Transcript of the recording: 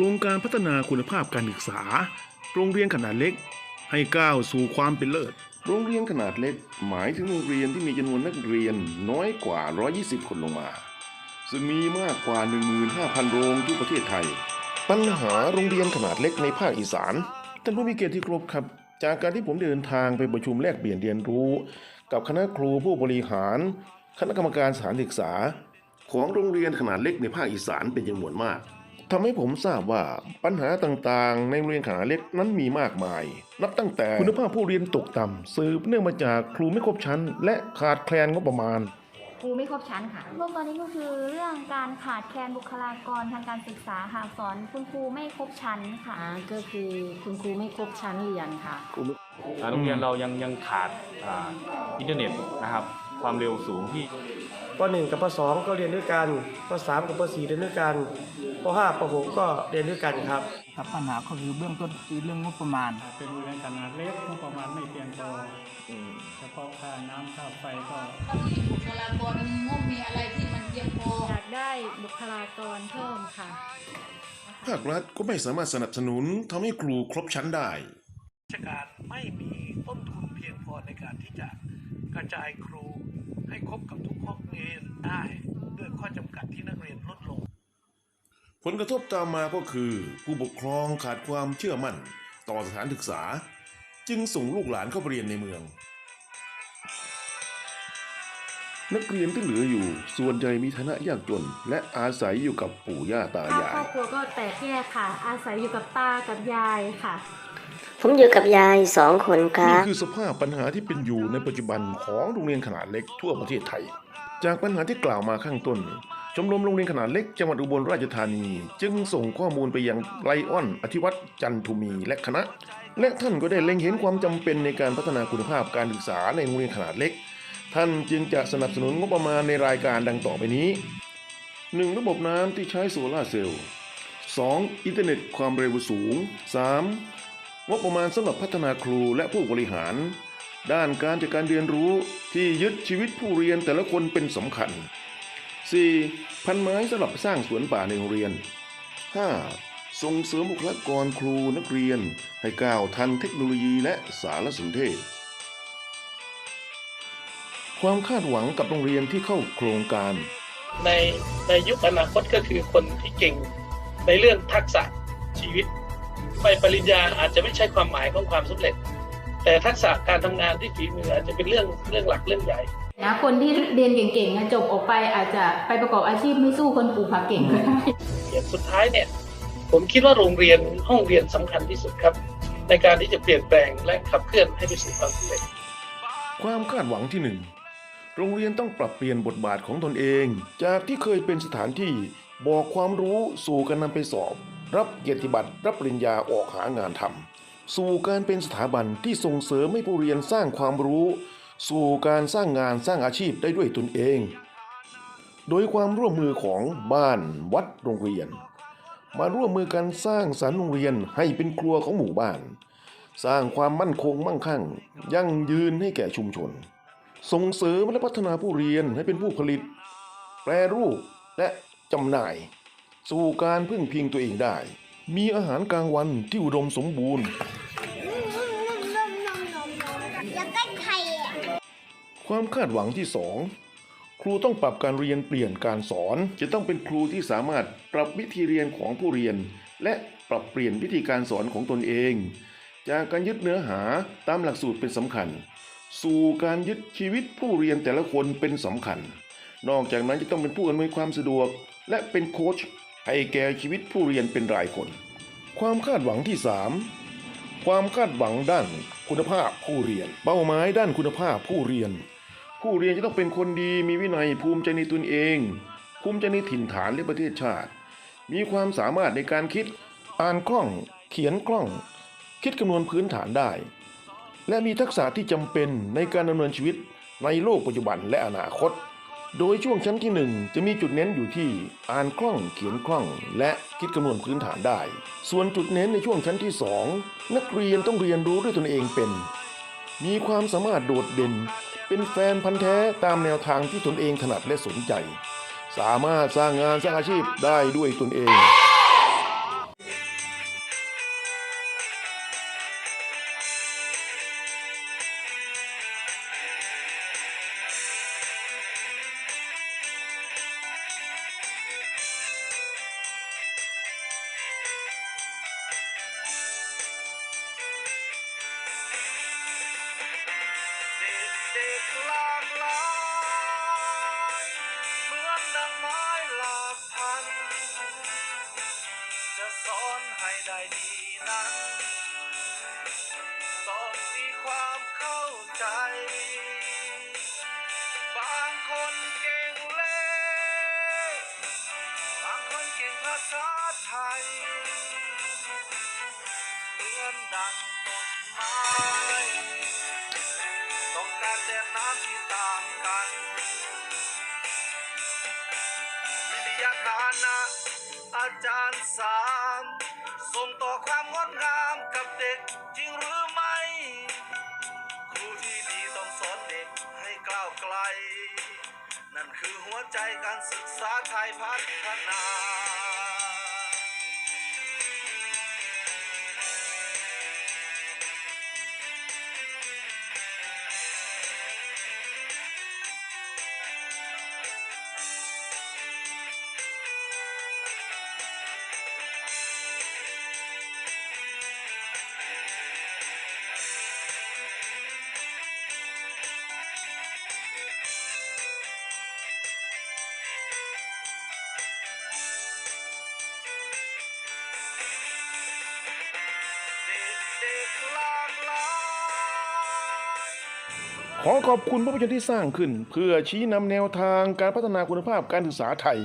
ครงการพัฒนาคุณภาพการศึกษา โรงเรียนขนาดเล็ก ให้ก้าวสู่ความเป็นเลิศ โรงเรียนขนาดเล็ก หมายถึงโรงเรียนที่มีจำนวนนักเรียนน้อยกว่า 120 คนลงมา ซึ่งมีมากกว่า 15,000 โรงทั่วประเทศไทย ปัญหาโรงเรียนขนาดเล็กในภาคอีสาน ท่านผู้มีเกียรติที่ครพครับ จากการที่ผมเดินทางไปประชุมแลกเปลี่ยนเรียนรู้ กับคณะครูผู้บริหาร คณะกรรมการสถานศึกษา ของโรงเรียนขนาดเล็กในภาคอีสานเป็นจำนวนมาก ทำให้ผมทราบว่าปัญหาต่างๆ ในโรงเรียนขนาดเล็กนั้นมีมากมาย นับตั้งแต่คุณภาพผู้เรียนตกต่ำสืบเนื่องมาจากครูไม่ครบชั้น และขาดแคลนงบประมาณ ครูไม่ครบชั้นค่ะรวมตอนนี้ก็คือเรื่องการขาดแคลนบุคลากรทางการศึกษาค่ะสอนคุณครูไม่ครบชั้นค่ะ อ่าก็คือคุณครูไม่ครบชั้นเรียนค่ะ อ่าโรงเรียนเรายังยังขาดอ่าอินเทอร์เน็ตนะครับ ความเร็วสูงที่ ป .1 กับป .2 ก็เรียนด้วยกันป .3 กับป .4 เรียนด้วยกันป .5 ป .6 ก็เรียนด้วยกันครับครับปัญหาก็คือเบื้องต้นคือเรื่องงบประมาณเป็นโรงเรียนขนาดเล็กงบประมาณไม่เพียงพออเฉพาะค่าน้ำค่าไฟก็บุคลากรมีงบมีอะไรที่มันเพียงพออยากได้บุคลากรเพิ่มค่ะภาครัฐก็ไม่สามารถสนับสนุนทำให้ครูครบชั้นได้ราชการไม่มีต้นทุนเพียงพอในการที่จะกระจายครู ให้ครบกับทุกห้องเรียนได้ด้วยข้อจำกัดที่นักเรียนลดลง ผลกระทบตามมาก็คือ ผู้ปกครองขาดความเชื่อมั่น ต่อสถานศึกษา จึงส่งลูกหลานเข้าไปเรียนในเมือง นักเรียนที่เหลืออยู่ ส่วนใหญ่มีฐานะยากจน และอาศัยอยู่กับปู่ย่าตาครยาอยบครัวก็แตกแยกค่ะ อาศัยอยู่กับตากับยายค่ะ ผมอยู่กับยายสองคนครับ นี่คือสภาพปัญหาที่เป็นอยู่ในปัจจุบันของโรงเรียนขนาดเล็กทั่วประเทศไทย จากปัญหาที่กล่าวมาข้างต้น ชมรมโรงเรียนขนาดเล็กจังหวัดอุบลราชธานี จึงส่งข้อมูลไปยังไลออน อธิวัตรจันทุมีและคณะ และท่านก็ได้เล็งเห็นความจำเป็นในการพัฒนาคุณภาพการศึกษาในโรงเรียนขนาดเล็ก ท่านจึงจะสนับสนุนงบประมาณในรายการดังต่อไปนี้ 1. ระบบน้ำที่ใช้โซลาร์เซลล์ 2. อินเทอร์เน็ตความเร็วสูง 3. งบประมาณสำหรับพัฒนาครูและผู้บริหาร ด้านการจัดการเรียนรู้ที่ยึดชีวิตผู้เรียนแต่ละคนเป็นสำคัญ 4. พันไม้สำหรับสร้างสวนป่าในโรงเรียน 5. ส่งเสริมบุคลากรครูนักเรียน ให้ก้าวทันเทคโนโลยีและสารสนเทศ ความคาดหวังกับโรงเรียนที่เข้าโครงการ ในในยุคอนาคตก็คือคนที่เก่งในเรื่องทักษะ ใบปริญญาอาจจะไม่ใช่ความหมายของความสำเร็จ แต่ทักษะการทำงานที่ฝีมืออาจจะเป็นเรื่องเรื่องหลักเรื่องใหญ่นะคนที่เรียนเก่งๆอะจบออกไปอาจจะไปประกอบอาชีพไม่สู้คนปลูกผักเก่งก็ได้อย่างสุดท้ายเนี่ยผมคิดว่าโรงเรียนห้องเรียนสำคัญที่สุดครับ ในการที่จะเปลี่ยนแปลงและขับเคลื่อนให้ไปสู่ความสำเร็จความคาดหวังที่หนึ่งโรงเรียนต้องปรับเปลี่ยนบทบาทของตนเอง จากที่เคยเป็นสถานที่บอกความรู้สู่การนำไปสอบ รับเกียรติบัตรรับปริญญาออกหางานทำสู่การเป็นสถาบันที่ส่งเสริมให้ผู้เรียนสร้างความรู้ สู่การสร้างงานสร้างอาชีพได้ด้วยตนเอง โดยความร่วมมือของบ้านวัดโรงเรียน มาร่วมมือกันสร้างสรรค์โรงเรียนให้เป็นครัวของหมู่บ้าน สร้างความมั่นคงมั่งคั่ง ยั่งยืนให้แก่ชุมชน ส่งเสริมและพัฒนาผู้เรียนให้เป็นผู้ผลิต แปรรูปและจำหน่าย สู่การพึ่งพิงตัวเองได้ มีอาหารกลางวันที่อุดมสมบูรณ์ความคาดหวังที่สองครูต้องปรับการเรียนเปลี่ยนการสอน จะต้องเป็นครูที่สามารถปรับวิธีเรียนของผู้เรียน และปรับเปลี่ยนวิธีการสอนของตนเอง จากการยึดเนื้อหาตามหลักสูตรเป็นสำคัญ สู่การยึดชีวิตผู้เรียนแต่ละคนเป็นสำคัญ นอกจากนั้นจะต้องเป็นผู้อำนวยความสะดวก และเป็นโค้ช ให้แก่ชีวิตผู้เรียนเป็นรายคน ความคาดหวังที่ 3 ความคาดหวังด้านคุณภาพผู้เรียน เป้าหมายด้านคุณภาพผู้เรียน ผู้เรียนจะต้องเป็นคนดีมีวินัยภูมิใจในตนเอง ภูมิใจในถิ่นฐานและประเทศชาติ มีความสามารถในการคิดอ่านคล่อง เขียนคล่อง คิดคำนวณพื้นฐานได้ และมีทักษะที่จำเป็นในการดำเนินชีวิตในโลกปัจจุบันและอนาคต โดยช่วงชั้นที่หนึ่งจะมีจุดเน้นอยู่ที่อ่านคล่องเขียนคล่อง และคิดคำนวณพื้นฐานได้ ส่วนจุดเน้นในช่วงชั้นที่สองนักเรียนต้องเรียนรู้ด้วยตนเองเป็น มีความสามารถโดดเด่น เป็นแฟนพันธ์แท้ตามแนวทางที่ตนเองถนัดและสนใจ สามารถสร้างงานสร้างอาชีพได้ด้วยตนเอง สอนให้ได้ดีนั้นต้องมีความเข้าใจ บางคนเก่งเลขบางคนเก่งภาษาไทย เหมือนดังต้นไม้ต้องการแต่น้ำที่ต่างกัน ไม่ได้ยากนานนะ อาจารย์สามส่งต่อความงดงามกับเด็กจริงหรือไม่ ครูที่ดีต้องสอนเด็กให้ก้าวไกล นั่นคือหัวใจการศึกษาไทยพัฒนา ขอขอบคุณภาพยนตร์ที่สร้างขึ้น เพื่อชี้นำแนวทางการพัฒนาคุณภาพการศึกษาไทย